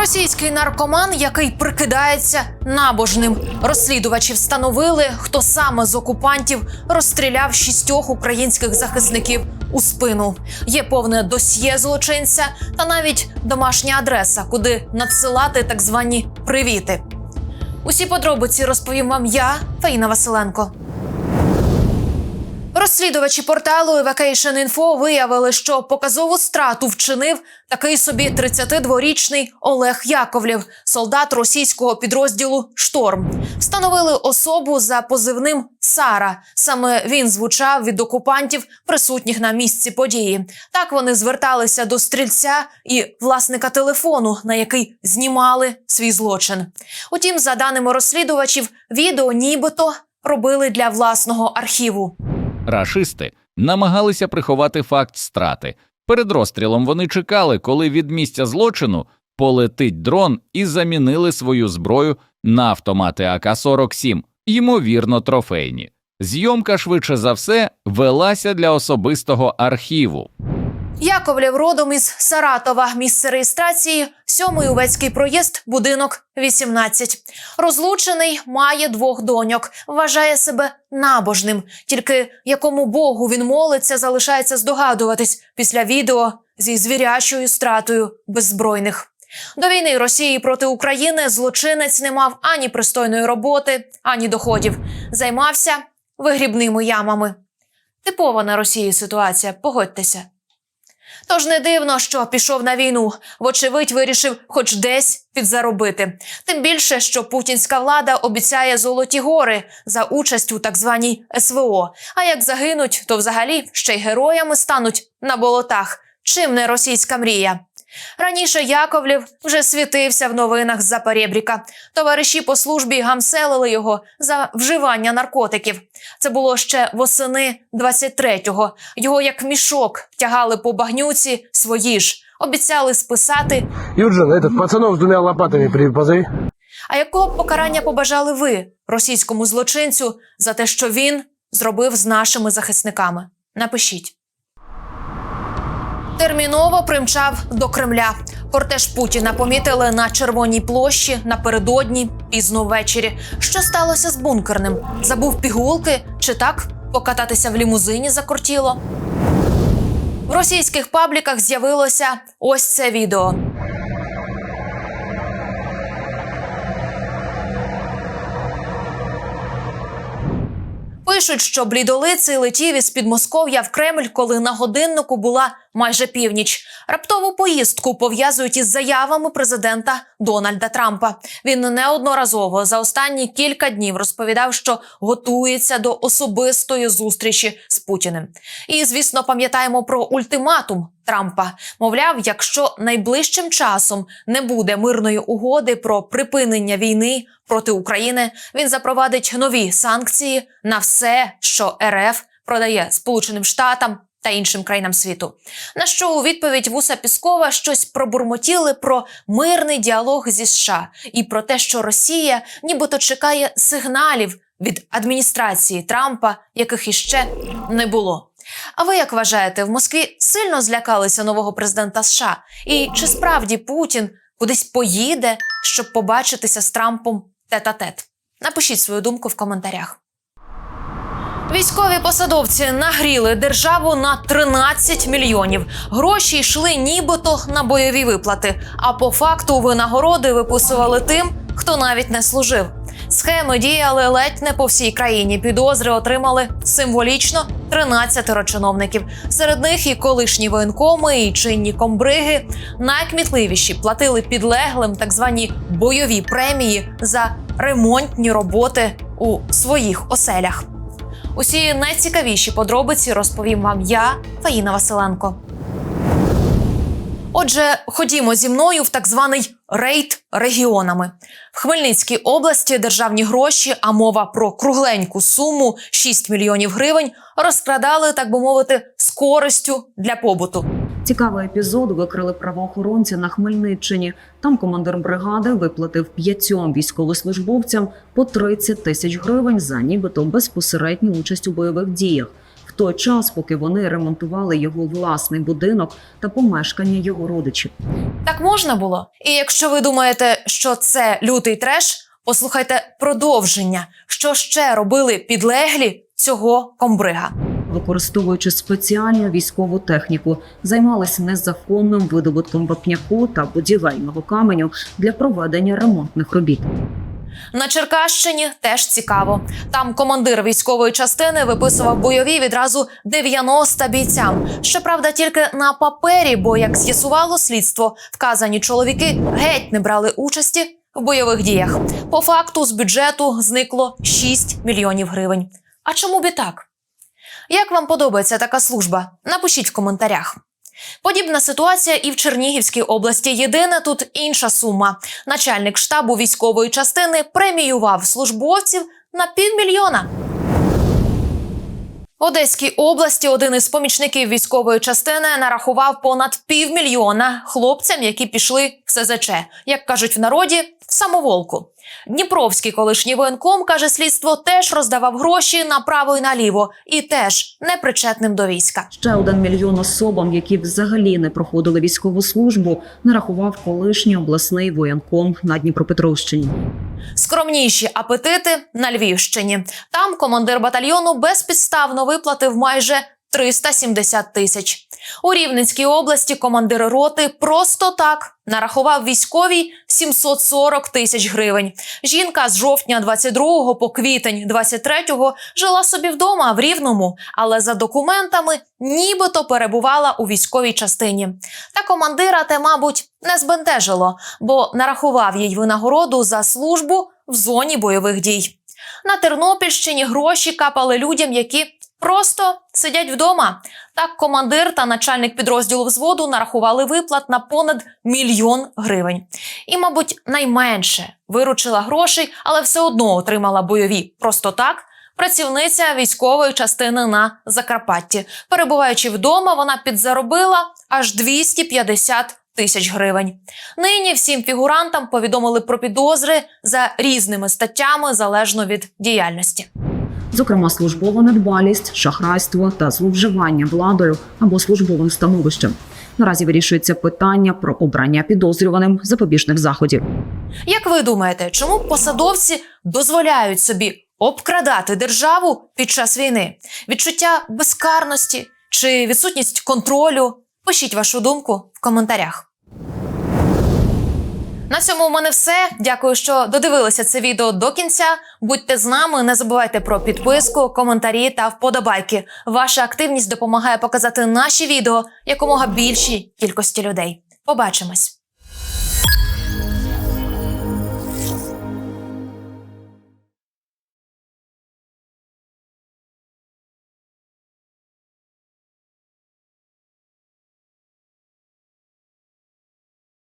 Російський наркоман, який прикидається набожним. Розслідувачі встановили, хто саме з окупантів розстріляв шістьох українських захисників у спину. Є повне досьє злочинця та навіть домашня адреса, куди надсилати так звані привіти. Усі подробиці розповім вам я, Фаїна Василенко. Розслідувачі порталу Evacation Info виявили, що показову страту вчинив такий собі 32-річний Олег Яковлєв, солдат російського підрозділу Шторм. Встановили особу за позивним Сара. Саме він звучав від окупантів, присутніх на місці події. Так вони зверталися до стрільця і власника телефону, на який знімали свій злочин. Утім, за даними розслідувачів, відео нібито робили для власного архіву. Рашисти намагалися приховати факт страти. Перед розстрілом вони чекали, коли від місця злочину полетить дрон і замінили свою зброю на автомати АК-47, ймовірно, трофейні. Зйомка швидше за все велася для особистого архіву. Яковлєв родом із Саратова. Місце реєстрації сьомий увецький проїзд, будинок 18. Розлучений, має двох доньок. Вважає себе набожним. Тільки якому богу він молиться, залишається здогадуватись після відео зі звірячою стратою беззбройних. До війни Росії проти України злочинець не мав ані пристойної роботи, ані доходів. Займався вигрібними ямами. Типова на Росії ситуація, погодьтеся. Тож не дивно, що пішов на війну. Вочевидь, вирішив хоч десь підзаробити. Тим більше, що путінська влада обіцяє золоті гори за участь у так званій СВО. А як загинуть, то взагалі ще й героями стануть на болотах. Чим не російська мрія? Раніше Яковлів вже світився в новинах з-за перебріка. Товариші по службі гамселили його за вживання наркотиків. Це було ще восени 23-го. Його як мішок тягали по багнюці свої ж. Обіцяли списати. Юджин, этот пацанов с двумя лопатами позови. А якого б покарання побажали ви російському злочинцю за те, що він зробив з нашими захисниками? Напишіть. Терміново примчав до Кремля. Кортеж Путіна помітили на червоній площі напередодні пізно ввечері. Що сталося з бункерним? Забув пігулки чи так покататися в лімузині закортіло? В російських пабліках з'явилося ось це відео. Пишуть, що блідолиций летів із Підмосков'я в Кремль, коли на годиннику була майже північ. Раптову поїздку пов'язують із заявами президента Дональда Трампа. Він неодноразово за останні кілька днів розповідав, що готується до особистої зустрічі з Путіним. І, звісно, пам'ятаємо про ультиматум Трампа. Мовляв, якщо найближчим часом не буде мирної угоди про припинення війни проти України, він запровадить нові санкції на все, що РФ продає Сполученим Штатам. Та іншим країнам світу, на що у відповідь Вуса Піскова щось пробурмотіли про мирний діалог зі США і про те, що Росія нібито чекає сигналів від адміністрації Трампа, яких іще не було. А ви як вважаєте, в Москві сильно злякалися нового президента США? І чи справді Путін кудись поїде, щоб побачитися з Трампом тет-а-тет? Напишіть свою думку в коментарях. Військові посадовці нагріли державу на 13 мільйонів. Гроші йшли нібито на бойові виплати. А по факту винагороди виписували тим, хто навіть не служив. Схеми діяли ледь не по всій країні. Підозри отримали символічно 13 чиновників. Серед них і колишні воєнкоми, і чинні комбриги. Найкмітливіші платили підлеглим так звані бойові премії за ремонтні роботи у своїх оселях. Усі найцікавіші подробиці розповім вам я, Фаїна Василенко. Отже, ходімо зі мною в так званий рейд регіонами. В Хмельницькій області державні гроші, а мова про кругленьку суму 6 мільйонів гривень, розкрадали, так би мовити, з користю для побуту. Цікавий епізод викрили правоохоронці на Хмельниччині. Там командир бригади виплатив п'ятьом військовослужбовцям по 30 тисяч гривень за нібито безпосередню участь у бойових діях. В той час, поки вони ремонтували його власний будинок та помешкання його родичів. Так можна було? І якщо ви думаєте, що це лютий треш, послухайте продовження, що ще робили підлеглі цього комбрига. використовуючи спеціальну військову техніку, займалися незаконним видобутком вапняку та будівельного каменю для проведення ремонтних робіт. На Черкащині теж цікаво. Там командир військової частини виписував бойові відразу 90 бійцям. Щоправда, тільки на папері, бо як з'ясувало слідство, вказані чоловіки геть не брали участі в бойових діях. По факту з бюджету зникло 6 мільйонів гривень. А чому б і так? Як вам подобається така служба? Напишіть в коментарях. Подібна ситуація і в Чернігівській області. Єдине тут інша сума. Начальник штабу військової частини преміював службовців на півмільйона. Одеській області один із помічників військової частини нарахував понад півмільйона хлопцям, які пішли в СЗЧ, як кажуть в народі, в самоволку. Дніпровський колишній воєнком каже, слідство теж роздавав гроші направо і наліво, і теж непричетним до війська. Ще один мільйон особам, які взагалі не проходили військову службу, нарахував колишній обласний воєнком на Дніпропетровщині. Скромніші апетити на Львівщині. Там командир батальйону безпідставно виплатив майже 370 тисяч. У Рівненській області командир роти просто так нарахував військовій 740 тисяч гривень. Жінка з жовтня 22 по квітень 23 жила собі вдома в Рівному, але за документами нібито перебувала у військовій частині. Та командира те, мабуть, не збентежило, бо нарахував їй винагороду за службу в зоні бойових дій. На Тернопільщині гроші капали людям, які просто сидять вдома. Так командир та начальник підрозділу взводу нарахували виплат на понад мільйон гривень. І, мабуть, найменше виручила грошей, але все одно отримала бойові просто так. Працівниця військової частини на Закарпатті. Перебуваючи вдома, вона підзаробила аж 250 тисяч гривень. Нині всім фігурантам повідомили про підозри за різними статтями залежно від діяльності. Зокрема, службова недбалість, шахрайство та зловживання владою або службовим становищем. Наразі вирішується питання про обрання підозрюваним запобіжних заходів. Як ви думаєте, чому посадовці дозволяють собі обкрадати державу під час війни? Відчуття безкарності чи відсутність контролю? Пишіть вашу думку в коментарях. На цьому у мене все. Дякую, що додивилися це відео до кінця. Будьте з нами, не забувайте про підписку, коментарі та вподобайки. Ваша активність допомагає показати наші відео якомога більшій кількості людей. Побачимось!